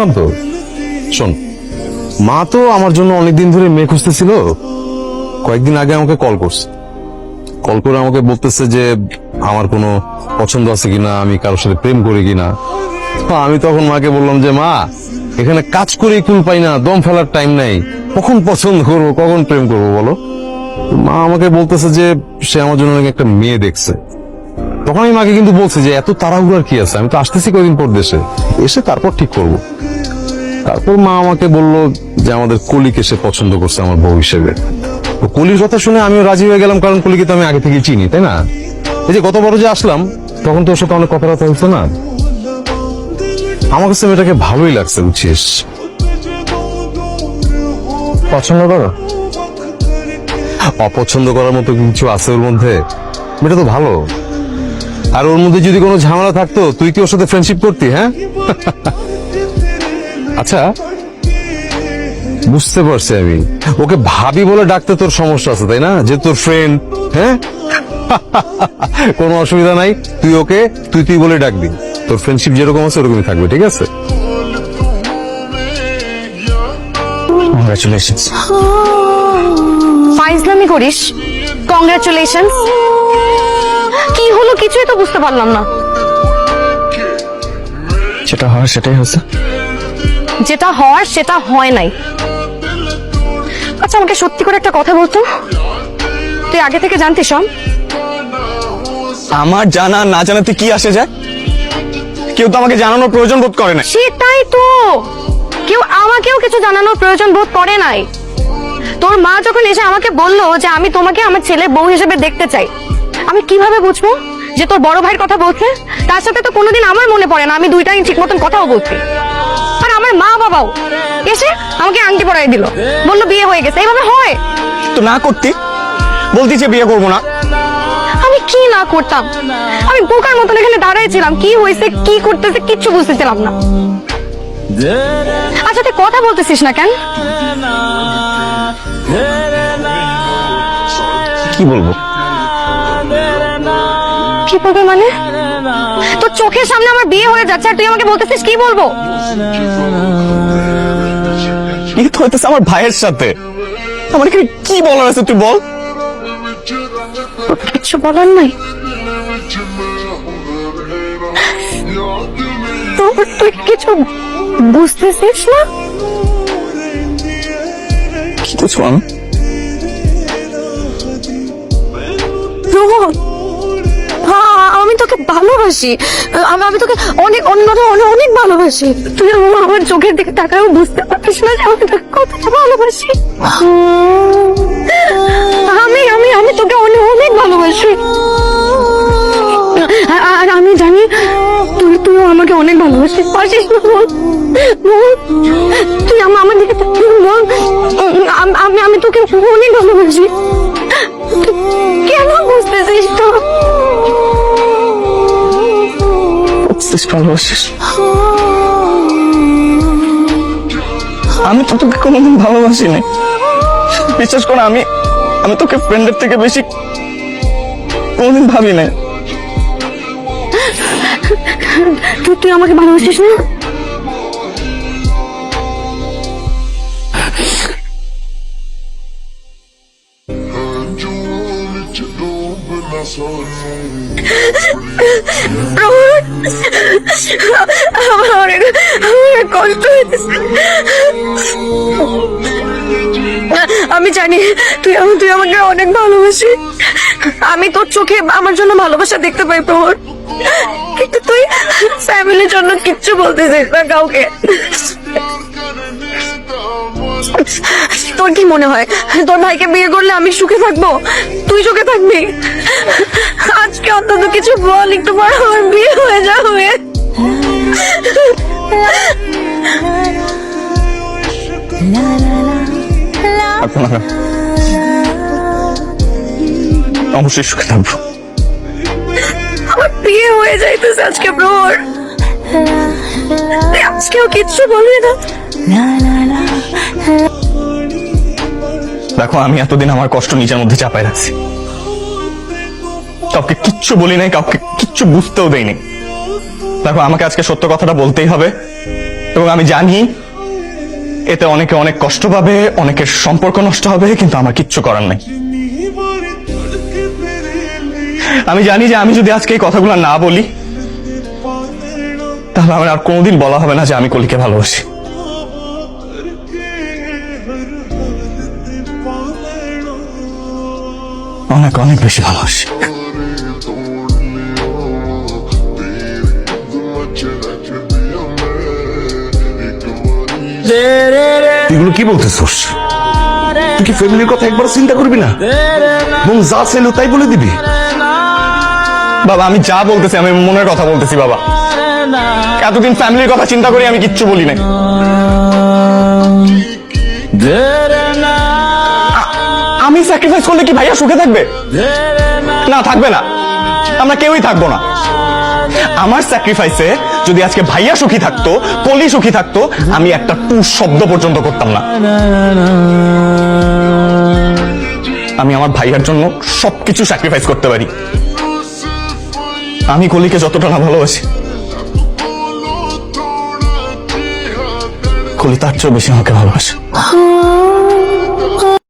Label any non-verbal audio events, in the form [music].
বুঝলাম তো। শোন, মা তো আমার জন্য অনেকদিন ধরে মেয়ে খুঁজতেছিল। কয়েকদিন আগে আমাকে কল করছে। কল করে আমাকে বলতেছে যে, আমার কোনো পছন্দ আছে কিনা, আমি কারোর সাথে প্রেম করি কিনা। আমি তখন মাকে বললাম যে, মা, এখানে কাজ করে কুল পাই না, দম ফেলার টাইম নাই। কখন পছন্দ করব, কখন প্রেম করব বলো? মা আমাকে বলতেছে যে, সে আমার জন্য নাকি একটা মেয়ে দেখছে। তখন আমি মাকে কিন্তু বলছি যে, এত তাড়াহুড়ার কি আছে? আমি তো আসতেছি কয়দিন পর দেশে। এসে তারপর ঠিক করব। তারপর মা আমাকে বলল যে, আমাদের কলিকে সে পছন্দ করছে আমার বউ হিসেবে। তো কলির কথা শুনে আমিও রাজি হয়ে গেলাম, কারণ কলিকে তো আমি আগে থেকে চিনি, তাই না? এই যে গত বড় যে আসলাম, তখন তো ওর সাথে অনেক কথাবার্তা হচ্ছে না। আমার কাছে মেয়েটাকে ভালোই লাগছে, বুঝছিস? পছন্দ করো? অপছন্দ করার মতো কিছু আছে ওর মধ্যে? মেয়েটা তো ভালো। আর ওর মধ্যে যদি কোনো ঝামেলা থাকতো, তুই কি ওর সাথে ফ্রেন্ডশিপ করতি হ্যাঁ? আচ্ছা বুঝতে পারছি আমি। ওকে ভাবি বলে ডাকতে তোর সমস্যা আছে, তাই না? যে তোর ফ্রেন্ড হ্যাঁ? [laughs] কোনো অসুবিধা নাই, তুই ওকে, তুই তুই বলে ডাকবি। তোর ফ্রেন্ডশিপ যেরকম আছে, ওরকমই থাকবে, ঠিক আছে? কংগ্রাচুলেশনস ফাইজলামি করিস। কংগ্রাচুলেশন কি হলো? কিছুই তো বুঝতে পারলাম না। যেটা হয় সেটাই হচ্ছে যেটা হওয়ার সেটা হয় নাই। আচ্ছা আমাকে সত্যি করে একটা কথা বলতো? তুই আগে থেকে জানতিস সব আমার জানা না জানাতে কি আসে যায়? কেউ তো আমাকে জানানোর প্রয়োজন বোধ করে না সেটাই তো। কেউ আমাকেও কিছু জানানোর প্রয়োজন বোধ করে নাই। তোর মা যখন এসে আমাকে বলল যে আমি তোমাকে আমার ছেলে বউ হিসেবে দেখতে চাই আমি কীভাবে বুঝব যে তোর বড় ভাইয়ের কথা বলছে? তার সাথে তো কোনোদিন আমার মনে পড়ে না আমি দুইটাই ঠিক মতন কথাও বলছি। আর আমার মা বাবাও এসে আমাকে আংটি পরাই দিল। বলল বিয়ে হয়ে গেছে। এইভাবে হয়। তো না করতি? বলতি যে বিয়ে করব না। আমি কি না করতাম? আমি বোকার মতন এখানে দাঁড়াইছিলাম। কি হয়েছে কি করতেছে কিচ্ছু বুঝতেছিলাম না। আচ্ছা তুই কথা বলতেছিস না কেন? কি বলব? কি বলবে মানে? তোর চোখের সামনে আমার বিয়ে হয়ে যাচ্ছে আর তুই আমাকে বলতেছিস কি বলব? কি তো হইতেছে আমার ভাইয়ের সাথে? আমার এখানে কি বলার আছে তুই বল? কিছু বলার নাই। তোর তুই কিছু বুঝতেছিস না? কি বুঝব আমি রোহন হ্যাঁ আমি তোকে ভালোবাসি। আমি আমি তোকে অনেক অনেক অনেক অনেক ভালোবাসি। তুই আমার চোখের দিকে তাকাও, বুঝতে পারছিস না যে আমি তোকে কতটা ভালোবাসি। আমি আমি আমি তোকে অনেক অনেক ভালোবাসি। আর- আমি জানি তুই তুই আমাকে অনেক ভালোবাসিস পারছিস না তুই আমার আমার দিকে আমি আমি তোকে অনেক ভালোবাসি। কেন বুঝছিস ভালোবাসিস আমি তো তোকে কোনোদিন ভালোবাসি নাই বিশ্বাস কর আমি আমি তোকে ফ্রেন্ডের থেকে বেশি কোনোদিন ভাবি নাই তুই তুই আমাকে ভালোবাসিস না? আমার আমার কষ্ট আমি জানি, তুই আমি তুই আমাকে অনেক ভালোবাসি। আমি তোর চোখে আমার জন্য ভালোবাসা দেখতে পাই প্রহর কিন্তু তুই ফ্যামিলির জন্য কিচ্ছু বলতেছিস না কাউকে। তোর কি মনে হয়? তোর ভাইকে বিয়ে করলে আমি সুখে থাকব? তুই সুখে থাকবি? আজকে অন্তত কিছু বল, একটু পর আমার বিয়ে হয়ে যাবে। আজকে কিচ্ছু দেখো, আমি এতদিন আমার কষ্ট নিজের মধ্যে চাপায় রাখছি। কাউকে কিচ্ছু বলি নাই, কাউকে কিচ্ছু বুঝতেও দেইনি দেখো, আমাকে আজকে সত্য কথাটা বলতেই হবে। এবং আমি জানি এতে অনেকে অনেক কষ্ট পাবে, অনেকের সম্পর্ক নষ্ট হবে, কিন্তু আমার কিচ্ছু করার নাই। আমি জানি যে আমি যদি আজকে এই কথাগুলো না বলি, তাহলে আমার আর কোনোদিন বলা হবে না যে আমি কলিকে ভালোবাসি। অনেক অনেক বেশি ভালোবাসি। এগুলো কি বলতেছস? তুই কি ফ্যামিলির কথা একবার চিন্তা করবি না? এবং যা ছিল তাই বলে দিবি। বাবা, আমি যা বলতেছি, আমি মনের কথা বলতেছি, বাবা। এতদিন ফ্যামিলির কথা চিন্তা করে আমি কিচ্ছু বলি নাই। আমি স্যাক্রিফাইস করলে কি ভাইয়া সুখে থাকবে? না থাকবে না। আমরা কেউই থাকব না। আমার স্যাক্রিফাইসে যদি আজকে ভাইয়া সুখী থাকতো কলি সুখী থাকতো, আমি একটা টু শব্দ পর্যন্ত করতাম না। আমি আমার ভাইয়ার জন্য সবকিছু স্যাক্রিফাইস করতে পারি। আমি কলিকে যতটা না ভালোবাসি, কলি তার চেয়েও বেশি আমাকে ভালোবাসে।